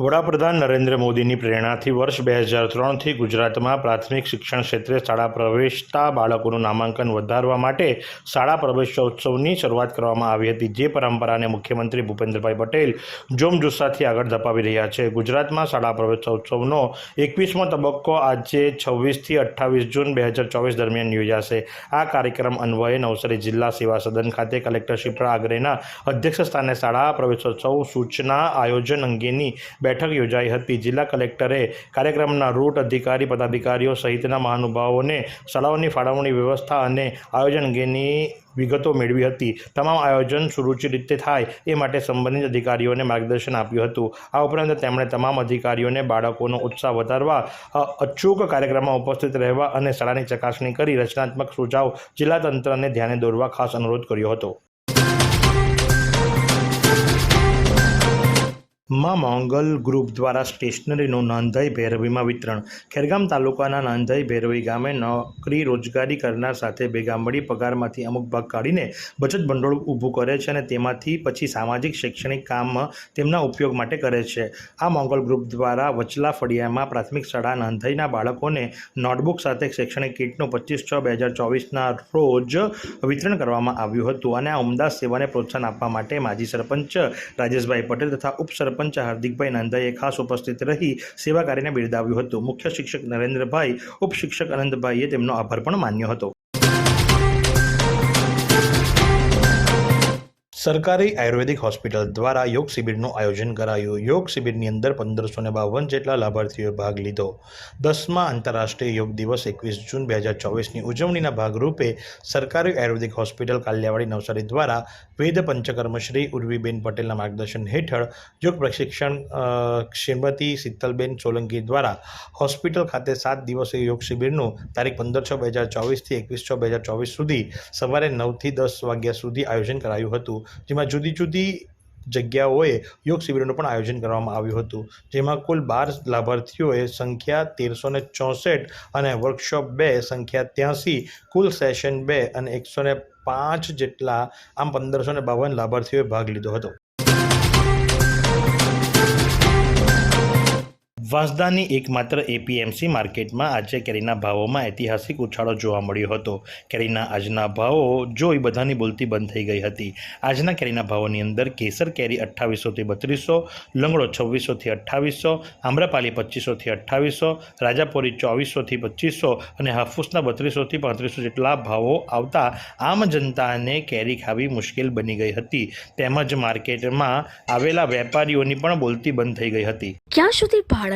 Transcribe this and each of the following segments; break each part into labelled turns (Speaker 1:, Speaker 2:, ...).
Speaker 1: વડાપ્રધાન નરેન્દ્ર મોદીની પ્રેરણાથી વર્ષ બે હજાર ત્રણથી ગુજરાતમાં પ્રાથમિક શિક્ષણ ક્ષેત્રે શાળા પ્રવેશતા બાળકોનું નામાંકન વધારવા માટે શાળા પ્રવેશોત્સવની શરૂઆત કરવામાં આવી હતી, જે પરંપરાને મુખ્યમંત્રી ભૂપેન્દ્રભાઈ પટેલ જોમજુસ્સાથી આગળ ધપાવી રહ્યા છે. ગુજરાતમાં શાળા પ્રવેશોત્સવનો એકવીસમો તબક્કો આજે છવ્વીસથી અઠ્ઠાવીસ જૂન બે હજાર ચોવીસ દરમિયાન યોજાશે. આ કાર્યક્રમ અન્વયે નવસારી જિલ્લા સેવા સદન ખાતે કલેક્ટર શિપ્રા આગરેના અધ્યક્ષ સ્થાને શાળા પ્રવેશોત્સવ સૂચના આયોજન અંગેની બેઠક યોજાઈ હતી. જિલ્લા કલેક્ટરે કાર્યક્રમના રૂટ અધિકારી, પદાધિકારીઓ સહિતના મહાનુભાવોને શાળાઓની ફાળવણી વ્યવસ્થા અને આયોજન અંગેની વિગતો મેળવી હતી. તમામ આયોજન સુરુચિ રીતે થાય એ માટે સંબંધિત અધિકારીઓને માર્ગદર્શન આપ્યું હતું. આ ઉપરાંત તેમણે તમામ અધિકારીઓને બાળકોનો ઉત્સાહ વધારવા અચૂક કાર્યક્રમમાં ઉપસ્થિત રહેવા અને શાળાની ચકાસણી કરી રચનાત્મક સુઝાવ જિલ્લા તંત્રને ધ્યાને દોરવા ખાસ અનુરોધ કર્યો હતો. માં મોંગલ ગ્રુપ દ્વારા સ્ટેશનરીનું નાંધાઈ ભૈરવીમાં વિતરણ. ખેરગામ તાલુકાના નાંધાઈ ભૈરવી ગામે નોકરી રોજગારી કરનાર સાથે ભેગા મળી પગારમાંથી અમુક ભાગ કાઢીને બચત ભંડોળ ઊભું કરે છે અને તેમાંથી પછી સામાજિક, શૈક્ષણિક કામ તેમના ઉપયોગ માટે કરે છે. આ મોંગલ ગ્રુપ દ્વારા વચલા ફળિયામાં પ્રાથમિક શાળા નાંધાઈના બાળકોને નોટબુક સાથે શૈક્ષણિક કિટનું પચીસ છ બે હજાર ચોવીસના રોજ વિતરણ કરવામાં આવ્યું હતું અને આ ઉમદા સેવાને પ્રોત્સાહન આપવા માટે માજી સરપંચ રાજેશભાઈ પટેલ તથા ઉપસરપંચ હાર્દિકભાઈ નાંદાએ ખાસ ઉપસ્થિત રહી સેવા કાર્યને બિરદાવ્યું હતું. મુખ્ય શિક્ષક નરેન્દ્રભાઈ, ઉપશિક્ષક અનંતભાઈએ તેમનો આભાર પણ માન્યો હતો. સરકારી આયુર્વેદિક હોસ્પિટલ દ્વારા યોગ શિબિરનું આયોજન કરાયું. યોગ શિબિરની અંદર પંદરસો ને બાવન જેટલા લાભાર્થીઓએ ભાગ લીધો. દસમા આંતરરાષ્ટ્રીય યોગ દિવસ એકવીસ જૂન બે હજાર ચોવીસની ઉજવણીના ભાગરૂપે સરકારી આયુર્વેદિક હોસ્પિટલ કાલિયાવાડી નવસારી દ્વારા વેદ પંચકર્મ શ્રી ઉર્વીબેન પટેલના માર્ગદર્શન હેઠળ યોગ પ્રશિક્ષણ શ્રીમતી શીતલબેન સોલંકી દ્વારા હોસ્પિટલ ખાતે સાત દિવસીય યોગ શિબિરનું તારીખ પંદર છ બે હજાર ચોવીસથી એકવીસ છ બે હજાર ચોવીસ સુધી સવારે નવથી દસ વાગ્યા સુધી આયોજન કરાયું હતું. જેમાં જુદી જુદી જગ્યાઓએ યોગ શિબિરનું પણ આયોજન કરવામાં આવ્યું હતું. જેમાં કુલ બાર લાભાર્થીઓએ સંખ્યા તેરસો ને ચોસઠ અને વર્કશોપ બે, સંખ્યા ત્યાંસી, કુલ સેશન બે અને એકસો ને પાંચ જેટલા આમ પંદરસો ને બાવન લાભાર્થીઓએ ભાગ લીધો હતો. વાંસદાની એકમાત્ર એપીએમસી માર્કેટમાં આજે કેરીના ભાવોમાં ઐતિહાસિક ઉછાળો જોવા મળ્યો હતો. કેરીના આજના ભાવો જોઈ બધાની બોલતી બંધ થઈ ગઈ હતી. આજના કેરીના ભાવોની અંદર કેસર કેરી અઠ્ઠાવીસોથી બત્રીસો, લંગડો છવ્વીસોથી અઠ્ઠાવીસો, આમ્રપાલી પચીસોથી અઠ્ઠાવીસો, રાજાપુરી ચોવીસોથી પચીસો અને હાફૂસના બત્રીસોથી પાંત્રીસો જેટલા ભાવો આવતા આમ જનતાને કેરી ખાવી મુશ્કેલ બની ગઈ હતી. તેમજ માર્કેટમાં આવેલા વેપારીઓની પણ બોલતી બંધ થઈ ગઈ હતી.
Speaker 2: ક્યાં સુધી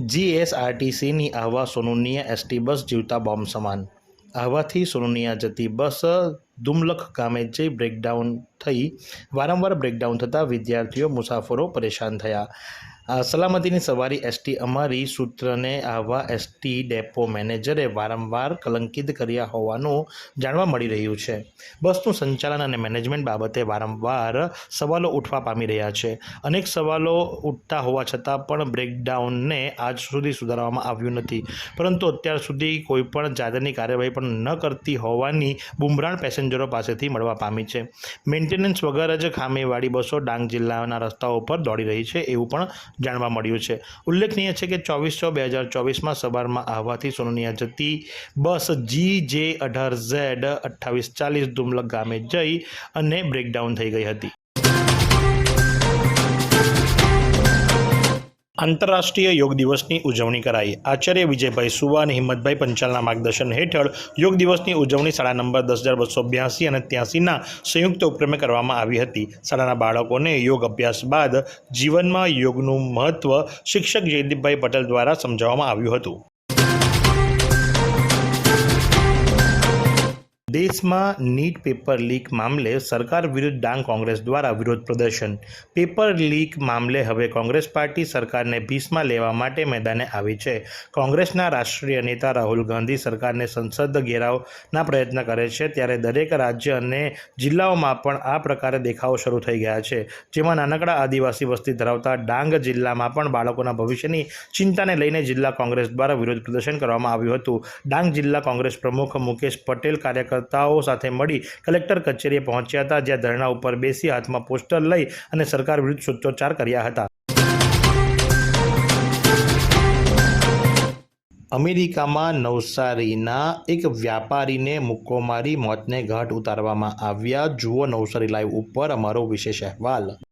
Speaker 1: જીએસઆરટીસીની આહવા સોનુનિયા એસટી બસ જીવતા બોમ્બ સમાન. આહવાથી સોનુનિયા જતી બસ દુમલખ ગામે જઈ બ્રેકડાઉન થઈ. વારંવાર બ્રેકડાઉન થતાં વિદ્યાર્થીઓ મુસાફરો પરેશાન થયા. સલામતીની સવારી એસટી અમારી સૂત્રને આવા એસટી ડેપો મેનેજરે વારંવાર કલંકિત કર્યા હોવાનું જાણવા મળી રહ્યું છે. બસનું સંચાલન અને મેનેજમેન્ટ બાબતે વારંવાર સવાલો ઉઠવા પામી રહ્યા છે. અનેક સવાલો ઉઠતા હોવા છતાં પણ બ્રેકડાઉનને આજ સુધી સુધારવામાં આવ્યું નથી. પરંતુ અત્યાર સુધી કોઈપણ જાતની કાર્યવાહી પણ ન કરતી હોવાની બુમરાણ પેસેન્જરો પાસેથી મળવા પામી છે. મેન્ટેનન્સ વગર જ ખામીવાળી બસો ડાંગ જિલ્લાના રસ્તાઓ પર દોડી રહી છે એવું પણ જાણવા મળ્યું છે. ઉલ્લેખનીય છે કે ચોવીસ છ બે હજાર ચોવીસમાં સવારમાં આહવાથી સોનનિયા જતી બસ જી જે અઢાર ઝેડ અઠ્ઠાવીસ ચાલીસ દુમલક ગામે જઈ અને બ્રેકડાઉન થઈ ગઈ હતી. આંતરરાષ્ટ્રીય યોગ દિવસની ઉજવણી કરાઈ. આચાર્ય વિજયભાઈ સુવા અને હિંમતભાઈ પંચાલના માર્ગદર્શન હેઠળ યોગ દિવસની ઉજવણી શાળા નંબર દસ હજાર બસો બ્યાસી અને ત્યાસીના સંયુક્ત ઉપક્રમે કરવામાં આવી હતી. શાળાના બાળકોને યોગ અભ્યાસ બાદ જીવનમાં યોગનું મહત્વ શિક્ષક જયદીપભાઈ પટેલ દ્વારા સમજાવવામાં આવ્યું હતું. દેશમાં નીટ પેપર લીક મામલે સરકાર વિરુદ્ધ ડાંગ કોંગ્રેસ દ્વારા વિરોધ પ્રદર્શન. પેપર લીક મામલે હવે કોંગ્રેસ પાર્ટી સરકારને ભીસમાં લેવા માટે મેદાને આવી છે. કોંગ્રેસના રાષ્ટ્રીય નેતા રાહુલ ગાંધી સરકારને સંસદ ઘેરાવના પ્રયત્ન કરે છે, ત્યારે દરેક રાજ્ય અને જિલ્લાઓમાં પણ આ પ્રકારે દેખાવો શરૂ થઈ ગયા છે. જેમાં નાનકડા આદિવાસી વસ્તી ધરાવતા ડાંગ જિલ્લામાં પણ બાળકોના ભવિષ્યની ચિંતાને લઈને જિલ્લા કોંગ્રેસ દ્વારા વિરોધ પ્રદર્શન કરવામાં આવ્યું હતું. ડાંગ જિલ્લા કોંગ્રેસ પ્રમુખ મુકેશ પટેલ કાર્યકર્તાઓ સાથે મળી કલેક્ટર કચેરીએ પહોંચ્યા હતા, જ્યાં ધરણા ઉપર બેસી હાથમાં પોસ્ટર લઈ અને સરકાર વિરુદ્ધ સૂત્રોચ્ચાર કર્યા હતા. અમેરિકામાં નવસારીના એક વ્યાપારીને મુક્કો મારી મોતને ઘાટ ઉતારવામાં આવ્યા. જુઓ નવસારી લાઈવ ઉપર અમારો વિશેષ અહેવાલ.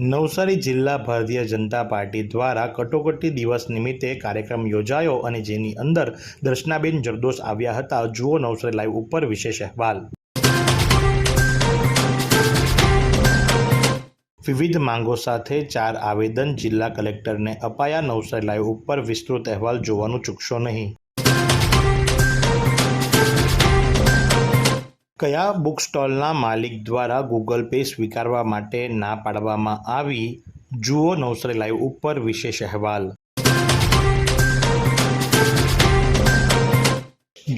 Speaker 1: નવસારી જિલ્લા ભારતીય જનતા પાર્ટી દ્વારા કટોકટી દિવસ નિમિત્તે કાર્યક્રમ યોજાયો અને જેની અંદર દર્શનાબેન જરદોશ આવ્યા હતા. જુઓ નવસારી લાઈવ ઉપર વિશેષ અહેવાલ. વિવિધ માંગો સાથે ચાર આવેદન જિલ્લા કલેક્ટરને અપાયા. નવસારી લાઈવ ઉપર વિસ્તૃત અહેવાલ જોવાનું ચૂકશો નહીં. કયા બુક સ્ટોલના માલિક દ્વારા ગૂગલ પે સ્વીકારવા માટે ના પાડવામાં આવી? જુઓ નવસરે લાઈવ ઉપર વિશેષ અહેવાલ.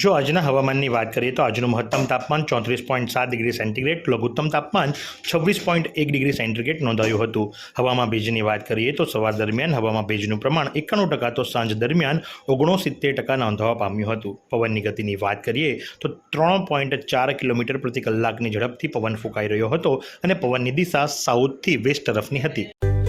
Speaker 1: જો આજના હવામાનની વાત કરીએ તો આજનું મહત્તમ તાપમાન ચોત્રીસ પોઈન્ટ સાત ડિગ્રી સેન્ટીગ્રેડ, લઘુત્તમ તાપમાન છવ્વીસ પોઈન્ટ એક ડિગ્રી સેન્ટીગ્રેડ નોંધાયું હતું. હવામાં ભેજની વાત કરીએ તો સવાર દરમિયાન હવામાં ભેજનું પ્રમાણ એકાણું ટકા તો સાંજ દરમિયાન ઓગણસિત્તેર ટકા નોંધવા પામ્યું હતું. પવનની ગતિની વાત કરીએ તો ત્રણ પોઈન્ટ ચાર કિલોમીટર પ્રતિ કલાકની ઝડપથી પવન ફૂંકાઈ રહ્યો હતો અને પવનની દિશા સાઉથથી વેસ્ટ તરફની હતી.